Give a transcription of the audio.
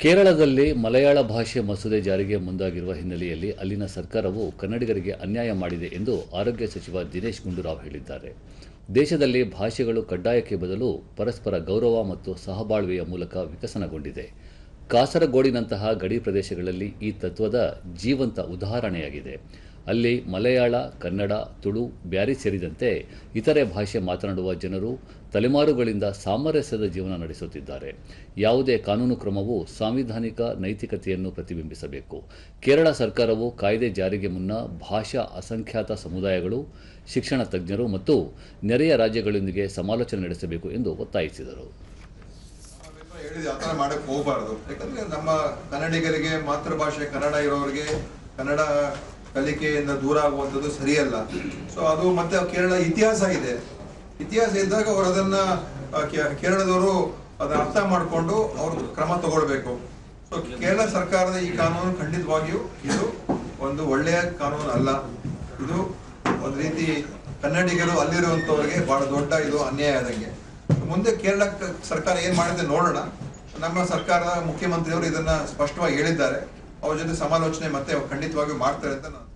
ಕೇರಳದಲ್ಲಿ ಮಲಯಾಳ ಭಾಷೆ ಮಸೂದೆ ಜಾರಿಗೆ ಮುಂದಾಗಿರುವ ಹಿನ್ನೆಲೆಯಲ್ಲಿ ಅಲ್ಲಿನ ಸರ್ಕಾರವು ಕನ್ನಡಿಗರಿಗೆ ಅನ್ಯಾಯ ಮಾಡಿದೆ ಎಂದು ಆರೋಗ್ಯ ಸಚಿವ ದಿನೇಶ್ ಗುಂಡೂರಾವ್ ಹೇಳಿದ್ದಾರೆ. ದೇಶದಲ್ಲಿ ಭಾಷೆಗಳು ಕಡ್ಡಾಯಕ್ಕೆ ಬದಲು ಪರಸ್ಪರ ಗೌರವ ಮತ್ತು ಸಹಬಾಳ್ವೆಯ ಮೂಲಕ ವಿಕಸನಗೊಂಡಿದೆ. ಕಾಸರಗೋಡಿನಂತಹ ಗಡಿ ಪ್ರದೇಶಗಳಲ್ಲಿ ಈ ತತ್ವದ ಜೀವಂತ ಉದಾಹರಣೆಯಾಗಿದೆ. ಅಲ್ಲಿ ಮಲಯಾಳ, ಕನ್ನಡ, ತುಳು ಬ್ಯಾರಿ ಸೇರಿದಂತೆ ಇತರೆ ಭಾಷೆ ಮಾತನಾಡುವ ಜನರು ತಲೆಮಾರುಗಳಿಂದ ಸಾಮರಸ್ಯದ ಜೀವನ ನಡೆಸುತ್ತಿದ್ದಾರೆ. ಯಾವುದೇ ಕಾನೂನು ಕ್ರಮವು ಸಾಂವಿಧಾನಿಕ ನೈತಿಕತೆಯನ್ನು ಪ್ರತಿಬಿಂಬಿಸಬೇಕು. ಕೇರಳ ಸರ್ಕಾರವು ಕಾಯ್ದೆ ಜಾರಿಗೆ ಮುನ್ನ ಭಾಷಾ ಅಸಂಖ್ಯಾತ ಸಮುದಾಯಗಳು, ಶಿಕ್ಷಣ ತಜ್ಞರು ಮತ್ತು ನೆರೆಯ ರಾಜ್ಯಗಳೊಂದಿಗೆ ಸಮಾಲೋಚನೆ ನಡೆಸಬೇಕು ಎಂದು ಒತ್ತಾಯಿಸಿದರು. ಯಾಕಂದ್ರೆ ನಮ್ಮ ಕನ್ನಡಿಗರಿಗೆ, ಮಾತೃಭಾಷೆ ಕನ್ನಡ ಇರೋರಿಗೆ, ಕನ್ನಡ ಕಲಿಕೆಯಿಂದ ದೂರ ಆಗುವಂಥದ್ದು ಸರಿಯಲ್ಲ. ಸೊ ಅದು ಮತ್ತೆ ಕೇರಳ ಇತಿಹಾಸ ಇದೆ. ಇತಿಹಾಸ ಇದ್ದಾಗ ಅವರು ಅದನ್ನ ಕೇರಳದವರು ಅದನ್ನ ಅರ್ಥ ಮಾಡಿಕೊಂಡು ಅವರು ಕ್ರಮ ತಗೊಳ್ಬೇಕು. ಸೊ ಕೇರಳ ಸರ್ಕಾರದ ಈ ಕಾನೂನು ಖಂಡಿತವಾಗಿಯೂ ಇದು ಒಂದು ಒಳ್ಳೆಯ ಕಾನೂನು ಅಲ್ಲ. ಇದು ಒಂದು ರೀತಿ ಕನ್ನಡಿಗರು ಅಲ್ಲಿರುವಂತವರಿಗೆ ಬಹಳ ದೊಡ್ಡ ಇದು ಅನ್ಯಾಯ ಆದಂಗೆ. ಮುಂದೆ ಕೇರಳ ಸರ್ಕಾರ ಏನ್ ಮಾಡಿದೆ ನೋಡೋಣ. ನಮ್ಮ ಸರ್ಕಾರದ ಮುಖ್ಯಮಂತ್ರಿಯವರು ಇದನ್ನ ಸ್ಪಷ್ಟವಾಗಿ ಹೇಳಿದ್ದಾರೆ. ಅವ್ರ ಜೊತೆ ಸಮಾಲೋಚನೆ ಮತ್ತೆ ಖಂಡಿತವಾಗಿಯೂ ಮಾಡ್ತಾರೆ ಅಂತ ನಾನು